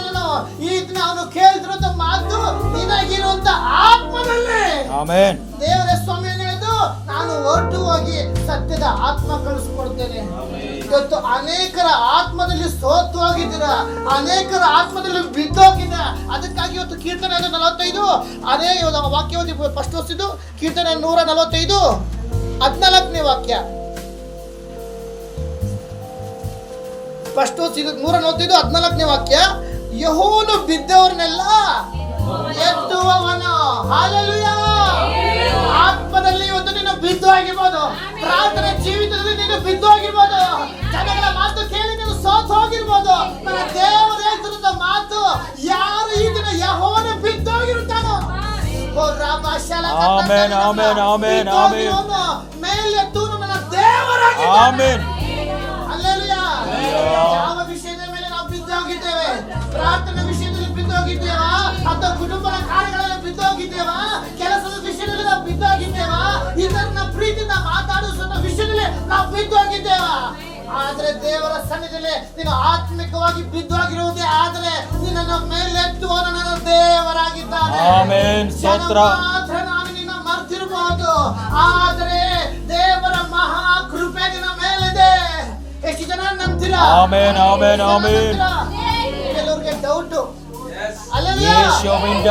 Speaker 1: ಈಗ ನಾನು ಕೇಳಿದ್ರದ ಮಾತು ನಿನಗಿರುವಂತ ಆತ್ಮನಲ್ಲೇ ಆಮೆನ್ ದೇವರ ಸ್ವಾಮಿ ಹೇಳಿದ್ದು ನಾನು ಒಟ್ಟು ಹೋಗಿ ಸತ್ಯದ ಆತ್ಮ ಕಳಿಸ್ಕೊಡ್ತೇನೆ ಇವತ್ತು ಅನೇಕರ ಆತ್ಮದಲ್ಲಿ ಸೋತು ಹೋಗಿದ್ದೀರ ಅನೇಕರ ಆತ್ಮದಲ್ಲಿ ಬಿದ್ದೋಗಿದ್ದೀರ ಅದಕ್ಕಾಗಿ ಇವತ್ತು ಕೀರ್ತನೆ ನಲವತ್ತೈದು ಅದೇ ವಾಕ್ಯವತಿ ಫಸ್ಟ್ ವರ್ಷದ್ದು ಕೀರ್ತನೆ ನೂರ ನಲವತ್ತೈದು ಹದಿನಾಲ್ಕನೇ ವಾಕ್ಯ ಫಸ್ಟ್ ನೂರ ನಲವತ್ತೈದು ಹದಿನಾಲ್ಕನೇ ವಾಕ್ಯ ಯಹೋನು ಬಿದ್ದವ್ರನ್ನೆಲ್ಲ ಎತ್ತುವವನು ಹಾಲಲುಯ ಆತ್ಮದಲ್ಲಿ ಇವತ್ತು ನೀನು ಬಿದ್ದು ಆಗಿರ್ಬೋದು ಪ್ರಾರ್ಥನೆ ಜೀವಿತದಲ್ಲಿ ನೀನು ಬಿದ್ದು ಆಗಿರ್ಬೋದು ಜನಗಳ ಮಾತು ಕೇಳಿ ನೀನು ಸೋತ್ ಹೋಗಿರ್ಬೋದು ನನ್ನ ದೇವರ ಮಾತು ಯಾರು ಈ ದಿನ ಯಹೋನು ಬಿದ್ದು ಹೋಗಿರುತ್ತಾನೋ ಆಮೇನ್ ಆಮೇನ್ ಆಮೇನ್ ಆಮೇನ್ ಮೇಲೆತ್ತು ನನ್ನ ದೇವರಾಗಿ ಆಮೇನ್ ಪ್ರಾರ್ಥನೆ ವಿಷಯದಲ್ಲಿ ಬಿದ್ದೋಗಿದ್ದೇವಾ ಅಥವಾ ಕುಟುಂಬದ ಕಾರ್ಯಗಳಲ್ಲಿ ಬಿದ್ದೋಗಿದ್ದೇವಾ ಕೆಲಸದ ವಿಷಯದಲ್ಲಿ ನಾವು ಬಿದ್ದೋಗಿದ್ದೇವಾ ಇದನ್ನ ಪ್ರೀತಿಯಿಂದ ಮಾತಾಡಿಸೋ ವಿಷಯದಲ್ಲಿ ನಾವು ಬಿದ್ದೋಗಿದ್ದೇವಾ ಆದ್ರೆ ದೇವರ ಸನ್ನಿಧಿಯಲ್ಲಿ ನೀನು ಆತ್ಮಿಕವಾಗಿ ಬಿದ್ದೋಗಿರುವುದೇ ಆದ್ರೆ ನಿನ್ನನ್ನು ಮೇಲೆತ್ತುವ ನನ್ನ ದೇವರಾಗಿದ್ದಾನೆ ಮಾತ್ರ ನಾನು ನಿನ್ನ ಮರ್ತಿರಬಹುದು ಆದ್ರೆ ದೇವರ ಮಹಾ ಕೃಪೆ ನಿನ್ನ ಮೇಲಿದೆ ಎಷ್ಟು ಜನ ನಂಬ್ತೀರಾ ಆಮೇನ್ ಆಮೇನ್ ಆಮೇನ್ ಉಂಟು ಯೇಸುವಿನ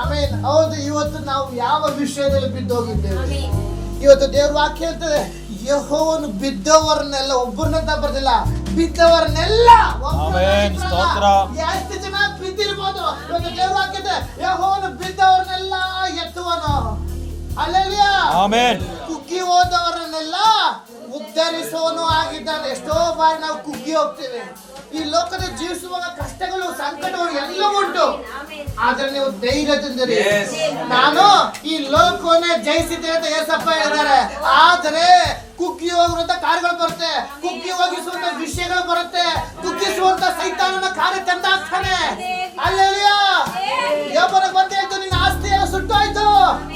Speaker 1: ಆಮೆನ್ ಹೌದು ಇವತ್ತು ನಾವು ಯಾವ ವಿಷಯದಲ್ಲಿ ಬಿದ್ದೋಗಿದ್ದೇವೆ ಇವತ್ತು ದೇವ್ರ ವಾಕ್ಯ ಹೇಳ್ತದೆ ಬಿದ್ದವರನ್ನೆಲ್ಲ ಒಬ್ಬರನ್ನ ಬರ್ದಿಲ್ಲ ಬಿದ್ದವರನ್ನೆಲ್ಲ ಜನ ನಿಂತಿರ್ಬೋದು ಇವತ್ತು ದೇವ್ರು ಹಾಕಿದ್ದೆ ಯಹೋನು ಬಿದ್ದವ್ರನ್ನೆಲ್ಲ ಎತ್ತುವನು ಅಲ್ಲೆಲ್ಲ ಕುಗ್ಗಿ ಹೋದವರನ್ನೆಲ್ಲ ಉದ್ಧರಿಸೋನು ಆಗಿದ್ದಾನೆ ಎಷ್ಟೋ ಬಾರಿ ನಾವು ಕುಗ್ಗಿ ಹೋಗ್ತೀವಿ ಈ ಲೋಕದ ಜೀವಿಸುವಾಗ ಕಷ್ಟಗಳು ಸಂಕಟಗಳು ಎಲ್ಲ ಉಂಟು ಆದ್ರೆ ನೀವು ಧೈರ್ಯದಿಂದಿರಿ ನಾನು ಈ ಲೋಕವನ್ನೇ ಜಯಿಸಿದ್ದೇನೆ ಅಂತ ಏಸಪ್ಪ ಹೇಳಿದ್ದಾರೆ ಆದರೆ ಹೋಗಿರುವಂತ ಕಾರ್ಗಳು ಬರುತ್ತೆ ಕುಕ್ಕಿ ಹೋಗಿಸುವಂತ ವಿಷಯಗಳು ಬರುತ್ತೆ ಕುಕ್ಕಿಸುವಂತ ಸೈತಾನನ ಕಾರ್ಯ ತಂದ ಹಾಕ್ತಾನೆ ಅಲ್ಲೆಲ್ಲಿಯೋ ಯೋಬನ ಬಂದು ನಿನ್ನ ಆಸ್ತಿ ಸುಟ್ಟು ಆಯ್ತು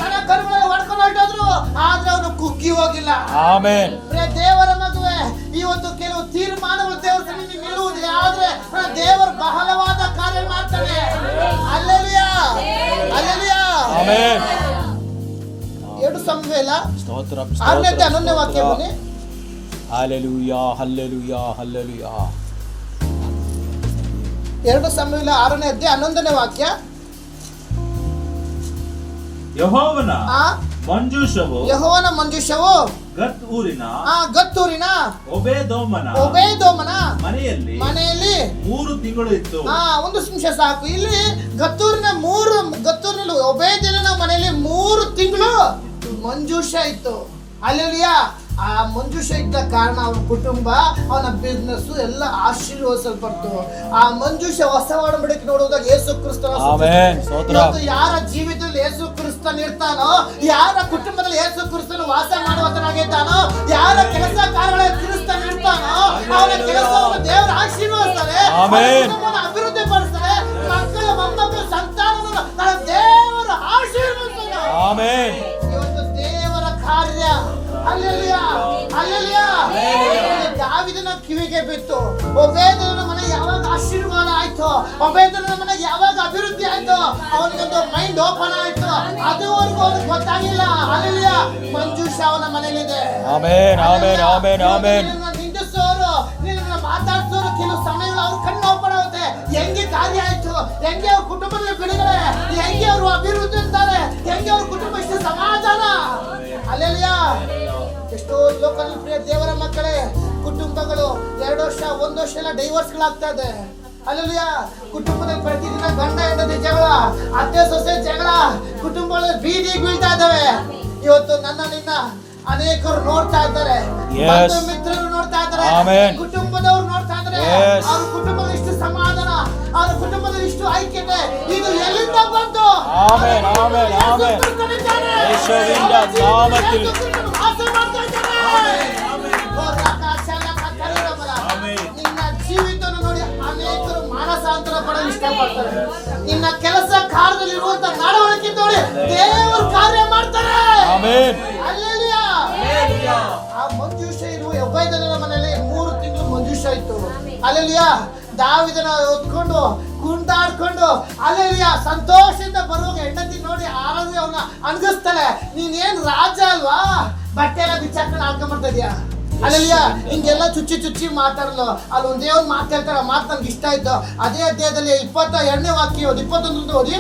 Speaker 1: ತನ್ನ ಕರುಗಳ ಹೊಡ್ಕೊಂಡು ಹೊಟ್ಟಾದ್ರು ಆದ್ರೆ ಅವನು ಕುಕ್ಕಿ ಹೋಗಿಲ್ಲ ದೇವರ ಮಗುವೆ ಈ ಒಂದು ಕೆಲವು ತೀರ್ಮಾನವು ದೇವರ ಸನ್ನಿಧಿ ನಿಲ್ಲುವುದಿಲ್ಲ ಆದ್ರೆ ದೇವರು ಬಹಳವಾದ ಕಾರ್ಯ ಮಾಡ್ತಾನೆ ಅಲ್ಲೆಲ್ಲಿಯ ಅಲ್ಲೆಲ್ಲಿಯ ಎರಡು ಸಂಸ್ಥೆ ಇಲ್ಲ ಆರನೇ ಹನ್ನೊಂದನೇ ವಾಕ್ಯ ಬನ್ನಿ ಹಾಲೆಲುಯಾ ಹಲ್ಲೆಲುಯಾ ಹಲ್ಲೆಲುಯಾ ಎರಡು ಸಮಯಲ ಆರನೇ ಅಧ್ಯಾಯ ಹನ್ನೊಂದನೇ ವಾಕ್ಯ ಯಹೋವನ ಮಂಜೂಷವು ಯಹೋವನ ಮಂಜೂಷವು ಗತ್ ಊರಿನ ಆ ಗತ್ ಊರಿನ ಮನೆಯಲ್ಲಿ ಮನೆಯಲ್ಲಿ ಮೂರು ತಿಂಗಳು ಇತ್ತು ಆ ಒಂದು ನಿಮಿಷ ಸಾಕು ಇಲ್ಲಿ ಗತ್ತೂರಿನ ಮೂರು ಗತ್ತೂರಿನಲ್ಲಿ ಒಬೇದಿನ ಮನೆಯಲ್ಲಿ ಮೂರು ತಿಂಗಳು ಮಂಜೂಷ ಇತ್ತು ಅಲ್ಲಿಯ ಆ ಮಂಜುಷ ಇದ್ದ ಕಾರಣ ಅವನ ಕುಟುಂಬ ಅವನ ಬಿಸ್ನೆಸ್ ಎಲ್ಲ ಆಶೀರ್ವದಿಸಲ್ಪಡ್ತು ಆ ಮಂಜುಷ ಹೊಸ ಒಡಂಬಡಿಕೆ ನೋಡುವುದಾಗ ಯೇಸು ಕ್ರಿಸ್ತ ಯಾರ ಜೀವಿತದಲ್ಲಿ ಯೇಸು ಕ್ರಿಸ್ತನ್ ಇರ್ತಾನೋ ಯಾರ ಕುಟುಂಬದಲ್ಲಿ ಯೇಸು ಕ್ರಿಸ್ತನ ವಾಸ ಮಾಡುವಂತನಾಗಿದ್ದಾನೋ ಯಾರ ಕೆಲಸ ಕಾರ್ಯಗಳಲ್ಲಿ ಕ್ರಿಸ್ತನ್ ಇರ್ತಾನೋ ಅವನ ಕೆಲಸ ದೇವರ ಆಶೀರ್ವದಿಸ್ತಾರೆ ಅಭಿವೃದ್ಧಿ ಪಡಿಸ್ತಾರೆ ಮಕ್ಕಳ ಮೊಮ್ಮಕ್ಕಳ ಸಂತಾನ ದೇವರ ಆಶೀರ್ವದಿಸ್ತಾನೆ ಇವತ್ತು ದೇವರ ಕಾರ್ಯ ದಾವಿದನ ಕಿವಿಗೆ ಬಿತ್ತು ಒಬೇದನ ಮನೆ ಯಾವಾಗ ಆಶೀರ್ವಾದ ಆಯ್ತು ಒಬೇದನ ಮನೆ ಯಾವಾಗ ಅಭಿವೃದ್ಧಿ ಆಯ್ತು ಅವನಿಗೊಂದು ಮೈಂಡ್ ಓಪನ್ ಆಯ್ತು ಅದುವರೆಗೂ ಅವ್ರಿಗೆ ಗೊತ್ತಾಗಿಲ್ಲ ಅಲ್ಲಿಯ ಮಂಜುಷ ಅವನ ಮನೇಲಿದೆ ಆಮೇನ್ ಆಮೇನ್ ಆಮೇನ್ ನಿಂದಿಸೋರು ನಿನ್ನ ಮಾತಾಡ್ಸೋರು ಕೆಲವು ಸಮಯ ಅವ್ರ ಕಣ್ಣು ಓಪನ್ ಆಗುತ್ತೆ ಹೆಂಗೆ ಕಾರ್ಯ ಆಯ್ತು ಹೆಂಗೆ ಅವ್ರ ಕುಟುಂಬದಲ್ಲಿ ಬಿಡುಗಡೆ ಹೆಂಗೆ ಅವರು ಅಭಿವೃದ್ಧಿ ಅಂತಾರೆ ಹೆಂಗೆ ಅವ್ರ ಕುಟುಂಬ ಸಮಾಧಾನ ಅಲ್ಲೆಲ್ಲ ಎಷ್ಟೋ ಲೋಕಲ್ ಪ್ರಿಯ ದೇವರ ಮಕ್ಕಳೇ ಕುಟುಂಬಗಳು ಎರಡು ವರ್ಷ ಒಂದು ವರ್ಷ ಎಲ್ಲ ಡೈವರ್ಸ್ಗಳಾಗ್ತಾ ಇದೆ ಅಲ್ಲಲ್ಲಿಯ ಕುಟುಂಬದಲ್ಲಿ ಪ್ರತಿದಿನ ಗಂಡ ಹೆಂಡತಿ ಜಗಳ ಅತ್ತೆ ಸೊಸೆ ಜಗಳ ಕುಟುಂಬಗಳಲ್ಲಿ ಬೀದಿ ಬೀಳ್ತಾ ಇದ್ದಾವೆ ಇವತ್ತು ನನ್ನ ನಿನ್ನ ಅನೇಕರು ನೋಡ್ತಾ ಇದ್ದಾರೆ ಮಿತ್ರರು ನೋಡ್ತಾ ಇದ್ದಾರೆ ಕುಟುಂಬದವರು ನೋಡ್ತಾ ಇದ್ದಾರೆ ಅವ್ರ ಕುಟುಂಬದ ಇಷ್ಟು ಸಮಾಧಾನ ಅವ್ರ ಕುಟುಂಬದ ಇಷ್ಟು ಐಕ್ಯತೆ ಇದು ಎಲ್ಲಿಂದ ಬಂತು ನಿನ್ನ ಅನೇಕರು ಮಾನಸಾಂತರ ಪಡಲು ಇಷ್ಟಪಡ್ತಾರೆ ನಿನ್ನ ಕೆಲಸ ಕಾರ್ಯದಲ್ಲಿ ಇರುವಂತ ನಡವಳಿಕೆ ನೋಡಿ ದೇವರು ಕಾರ್ಯ ಮಾಡ್ತಾರೆ ಆ ಮಂಜುಷ ಇರುವ ಒಬ್ಬೈದನ ಮನೆಯಲ್ಲಿ ಮೂರು ತಿಂಗಳು ಮಂಜುಷ ಇತ್ತು ಅಲ್ಲಿಯ ದಾವಿದನ ಹೊತ್ಕೊಂಡು ಕುಂಟಾಡ್ಕೊಂಡು ಅಲ್ಲಿ ಆ ಸಂತೋಷದಿಂದ ಬರುವಾಗ ಹೆಂಡತಿ ನೋಡಿ ಆರಾಧನೆ ಅವನ್ನ ಅಣಗಿಸ್ತಾಳೆ ನೀನೇನ್ ರಾಜ ಅಲ್ವಾ ಬಟ್ಟೆ ಎಲ್ಲ ಬಿಚ್ಚಾಕೊಂಡು ಆಡ್ಕೊಂಡ್ಬರ್ತಾ ಅಲ್ಲಿಯ ಹಿಂಗೆಲ್ಲ ಚುಚ್ಚಿ ಚುಚ್ಚಿ ಮಾತಾಡಲು ಅಲ್ಲಿ ಒಂದೇ ಒಂದು ಮಾತು ಮಾತು ನನ್ಗೆ ಇಷ್ಟ ಆಯ್ತು ಅದೇ ಅಧ್ಯಾಯದಲ್ಲಿ ಇಪ್ಪತ್ತ ಎರಡನೇ ವಾಕ್ಯ ಇಪ್ಪತ್ತೊಂದು ಓದಿ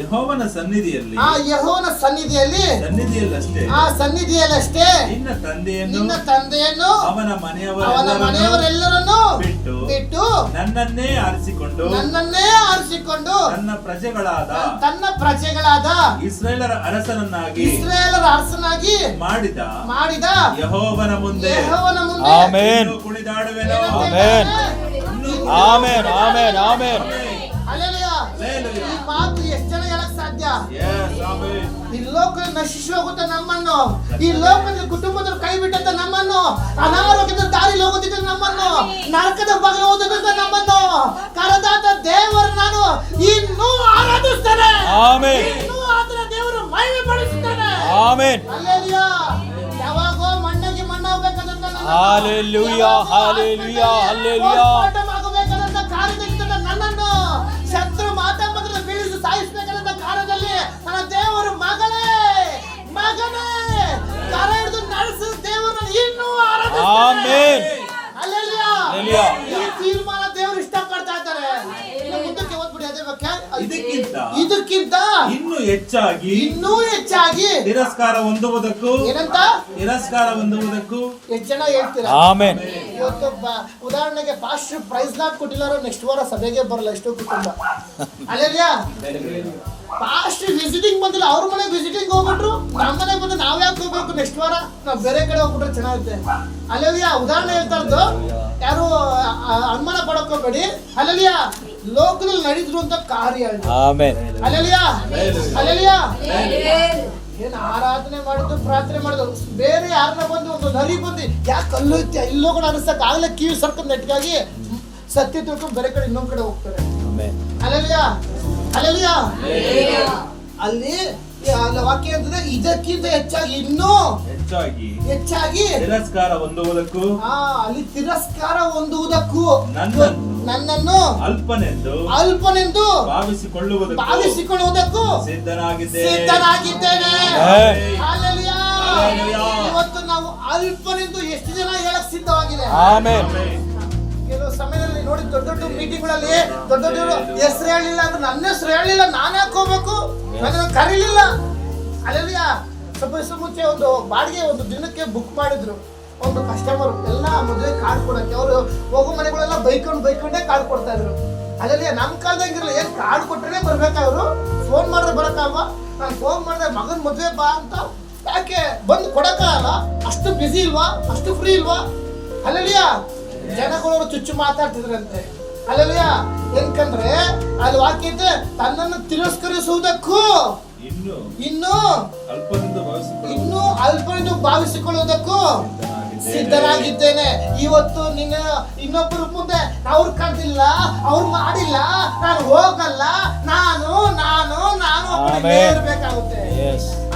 Speaker 1: ಯಹೋವನ ಸನ್ನಿಧಿಯಲ್ಲಿ ಆ ಯಹೋವನ ಸನ್ನಿಧಿಯಲ್ಲಿ ಸನ್ನಿಧಿಯಲ್ಲಷ್ಟೇ ಆ ಸನ್ನಿಧಿಯಲ್ಲಷ್ಟೇ ನಿನ್ನ ತಂದೆಯನ್ನು ನಿನ್ನ ತಂದೆಯನ್ನು ಅವನ ಮನೆಯವರ ಅವನ ಮನೆಯವರೆಲ್ಲರನ್ನು ಬಿಟ್ಟು ಬಿಟ್ಟು ನನ್ನನ್ನೇ ಆರಿಸಿಕೊಂಡು ನನ್ನನ್ನೇ ಆರಿಸಿಕೊಂಡು ನನ್ನ ಪ್ರಜೆಗಳಾದ ತನ್ನ ಪ್ರಜೆಗಳಾದ ಇಸ್ರೇಲರ ಅರಸನನ್ನಾಗಿ ಇಸ್ರೇಲರ ಅರಸನಾಗಿ ಮಾಡಿದ ಮಾಡಿದ ಯಹೋವನ ಮುಂದೆ ಯಹೋವನ ಮುಂದೆ ಕುಣಿದಾಡುವೆನು ಆಮೆನ್ ಆಮೆನ್ ಆಮೆನ್ ಈ ಲೋಕ ನಶಿಸಿ ಹೋಗುತ್ತ ನಮ್ಮನ್ನು ಈ ಲೋಕದ ಕುಟುಂಬದ ಕೈ ಬಿಟ್ಟಂತ ನಮ್ಮನ್ನು ಅನಾರೋಗ್ಯದ ದಾರಿ ಹೋಗುತ್ತಿದ್ದ ನಮ್ಮನ್ನು ನರಕದ ಬಗಲ ಹೋಗುತ್ತಿದ್ದ ನಮ್ಮನ್ನು ಕರೆದಾದ ದೇವರ ನಾನು ಇನ್ನೂ ಆರಾಧಿಸ್ತೇನೆ ಇನ್ನೂ ಆತನ ದೇವರು ಮಹಿಮೆ ಪಡಿಸುತ್ತಾನೆ ಆಮೇನ್ ಅಲ್ಲೇಲಿಯಾ ಯಾವಾಗೋ ಮಣ್ಣಿಗೆ ಮಣ್ಣಾಗಬೇಕಂತ ಹಾಲೆಲುಯಾ ಹಾಲೆಲುಯಾ ಹಾಲೆಲುಯಾ ಆಮೇನ್ ಈ ತೀರ್ಮಾನ ದೇವರು ಇಷ್ಟ ಪಡ್ತಾ ಇದ್ದಾರೆ ಮುಂದಕ್ಕೆ ಓದ್ಬಿಡಿ ಇದಕ್ಕಿಂತ ಇನ್ನು ಹೆಚ್ಚಾಗಿ ಇನ್ನೂ ಹೆಚ್ಚಾಗಿ ತಿರಸ್ಕಾರ ಹೊಂದುವುದಕ್ಕೂ ಏನಂತ ತಿರಸ್ಕಾರ ಹೊಂದುವುದಕ್ಕೂ ಎಷ್ಟು ಜನ ಹೇಳ್ತೀರಾ ಆಮೇನ್ ಇವತ್ತೊಬ್ಬ ಉದಾಹರಣೆಗೆ ಫಾಸ್ಟ್ ಪ್ರೈಸ್ ನಾಟ್ ಕೊಟ್ಟಿಲ್ಲ ನೆಕ್ಸ್ಟ್ ವಾರ ಸಭೆಗೆ ಬರಲ್ಲ ಎಷ್ಟೋ ಕುಟುಂಬ ಅಲ್ಲೇಲ್ಯಾ ಫಾಸ್ಟ್ ವಿಸಿಟಿಂಗ್ ಬಂದಿಲ್ಲ ಅವ್ರ ಮನೆ ವಿಸಿಟಿಂಗ್ ಹೋಗ್ಬಿಟ್ರು ನಮ್ಮ ಮನೆ ಬಂದು ನಾವ್ ಯಾಕೆ ಹೋಗ್ಬೇಕು ನೆಕ್ಸ್ಟ್ ವಾರ ನಾವ್ ಬೇರೆ ಕಡೆ ಹೋಗ್ಬಿಟ್ರೆ ಚೆನ್ನಾಗಿರುತ್ತೆ ಅಲ್ಲಲ್ಲಿಯ ಉದಾಹರಣೆ ಹೇಳ್ತಾ ಇರೋದು ಯಾರು ಅನುಮಾನ ಪಡಕೋಬೇಡಿ ಅಲ್ಲಲ್ಲಿಯ ಲೋಕದಲ್ಲಿ ನಡೀದ್ರು ಅಂತ ಕಾರ್ಯ ಅಲ್ಲಲ್ಲಿಯ ಅಲ್ಲಲ್ಲಿಯ ಏನ್ ಆರಾಧನೆ ಮಾಡಿದ್ರು ಪ್ರಾರ್ಥನೆ ಮಾಡಿದ್ರು ಬೇರೆ ಯಾರನ್ನ ಬಂದು ಒಂದು ನರಿ ಬಂದು ಯಾಕೆ ಕಲ್ಲು ಐತೆ ಇಲ್ಲೋ ಕೂಡ ಅನಿಸ್ತಕ್ ಆಗ್ಲೇ ಕಿವಿ ಸರ್ಕೊಂಡು ನೆಟ್ಗಾಗಿ ಸತ್ಯ ತಿಳ್ಕೊಂಡು ಬೇರೆ ಕಡೆ ಇನ್ನೊಂದ್ ಕಡೆ ಹೋಗ್ತಾರೆ ಅಲ್ಲಲ್ಲಿಯ ಅಲ್ಲಿ ವಾಕ್ಯ ಅಂತಂದ್ರೆ ಇದಕ್ಕಿಂತ ಹೆಚ್ಚಾಗಿ ಇನ್ನೂ ಹೆಚ್ಚಾಗಿ ಹೆಚ್ಚಾಗಿ ತಿರಸ್ಕಾರ ಹೊಂದುವುದಕ್ಕೂ ಅಲ್ಲಿ ತಿರಸ್ಕಾರ ಹೊಂದುವುದಕ್ಕೂ ನನ್ನನ್ನು ನನ್ನನ್ನು ಅಲ್ಪನೆಂದು ಅಲ್ಪನೆಂದು ಭಾವಿಸಿಕೊಳ್ಳುವುದಕ್ಕೂ ಭಾವಿಸಿಕೊಳ್ಳುವುದಕ್ಕೂ ಸಿದ್ಧನಾಗಿದ್ದೇನೆ ಇವತ್ತು ನಾವು ಅಲ್ಪನೆಂದು ಎಷ್ಟು ಜನ ಹೇಳಕ್ ಸಿದ್ಧವಾಗಿದೆ ಆಮೇಲೆ ಕೆಲವು ಸಮಯದಲ್ಲಿ ನೋಡಿ ದೊಡ್ಡ ದೊಡ್ಡ ಮೀಟಿಂಗ್ಗಳಲ್ಲಿ ದೊಡ್ಡ ದೊಡ್ಡವರು ಹೆಸರು ಹೇಳಿಲ್ಲ ಅಂದ್ರೆ ನನ್ನ ಹೆಸರು ಹೇಳಿಲ್ಲ ನಾನು ಯಾಕೆ ಹೋಗ್ಬೇಕು ನನ್ನ ಕರೀಲಿಲ್ಲ ಅಲ್ಲೆಲ್ಲ ಸ್ವಲ್ಪ ಮುಂಚೆ ಒಂದು ಬಾಡಿಗೆ ಒಂದು ದಿನಕ್ಕೆ ಬುಕ್ ಮಾಡಿದ್ರು ಒಂದು ಕಸ್ಟಮರ್ ಎಲ್ಲ ಮದುವೆ ಕಾರ್ಡ್ ಕೊಡಕ್ಕೆ ಅವರು ಹೋಗೋ ಮನೆಗಳೆಲ್ಲ ಬೈಕೊಂಡು ಬೈಕೊಂಡೇ ಕಾರ್ಡ್ ಕೊಡ್ತಾ ಇದ್ರು ಅದರಲ್ಲಿ ನಮ್ಮ ಕಾಲದಂಗಿರಲ್ಲ ಏನು ಕಾರ್ಡ್ ಕೊಟ್ಟರೆ ಬರ್ಬೇಕಾದ್ರು ಫೋನ್ ಮಾಡಿದ್ರೆ ಬರಕಾವ ನಾನು ಫೋನ್ ಮಾಡಿದ್ರೆ ಮಗನ ಮದುವೆ ಬಾ ಅಂತ ಯಾಕೆ ಬಂದು ಕೊಡೋಕ್ಕಾಗಲ್ಲ ಅಷ್ಟು ಬ್ಯುಸಿ ಇಲ್ವಾ ಅಷ್ಟು ಫ್ರೀ ಇಲ್ವಾ ಅಲ್ಲಿಯಾ ಜನಗಳು ಚುಚ್ಚು ಮಾತಾಡ್ತಿದ್ರಂತೆ ಅಲ್ಲಲ್ಯಾ ಏನಕಂದ್ರೆ ಅಲ್ಲಿ ವಾಕ್ಯ ತನ್ನನ್ನು ತಿರಸ್ಕರಿಸುವುದಕ್ಕೂ ಇನ್ನು ಇನ್ನು ಅಲ್ಪನೆಂದು ಭಾವಿಸಿಕೊಳ್ಳುವುದಕ್ಕೂ ಸಿದ್ಧರಾಗಿದ್ದೇನೆ ಇವತ್ತು ನಿನ್ನ ಇನ್ನೊಬ್ಬರು ಮುಂದೆ ಅವ್ರು ಕರೆದಿಲ್ಲ ಅವ್ರು ಮಾಡಿಲ್ಲ ನಾನು ಹೋಗಲ್ಲ ನಾನು ನಾನು ನಾನು ಇರ್ಬೇಕಾಗುತ್ತೆ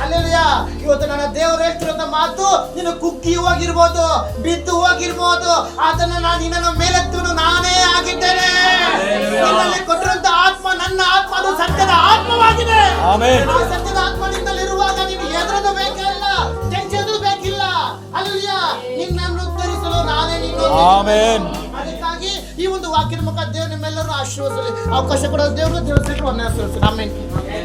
Speaker 1: ಅಲ್ಲೆಲ್ಲ ಇವತ್ತು ನನ್ನ ದೇವರು ಹೇಳ್ತಿರೋ ಮಾತು ನೀನು ಕುಕ್ಕಿ ಹೋಗಿರ್ಬೋದು ಬಿದ್ದು ಹೋಗಿರ್ಬೋದು ಅದನ್ನ ನಾನು ನಿನ್ನನ್ನು ಮೇಲೆತ್ತುನು ನಾನೇ ಆಗಿದ್ದೇನೆ ನಿನ್ನಲ್ಲಿ ಕೊಟ್ಟಿರುವಂತ ಆತ್ಮ ನನ್ನ ಆತ್ಮ ಅದು ಸತ್ಯದ ಆತ್ಮವಾಗಿದೆ ಸತ್ಯದ ಆತ್ಮ ನಿನ್ನಲ್ಲಿ ಇರುವಾಗ ನೀನು ಎದುರದು ಬೇಕಿಲ್ಲ ಟೆನ್ಷನ್ ಬೇಕಿಲ್ಲ ಅಲ್ಲಿಯ ನಿನ್ನನ್ನು ಉತ್ತರಿಸಲು ನಾನೇ ನಿನ್ನ ಅದಕ್ಕಾಗಿ ಈ ಒಂದು ವಾಕ್ಯದ ಮುಖ ದೇವರು ನಿಮ್ಮೆಲ್ಲರೂ ಆಶೀರ್ವದಿಸಲಿ ಅವಕಾಶ ಕೊಡೋ ದೇವರು ದೇವರು ಆಮೇಲೆ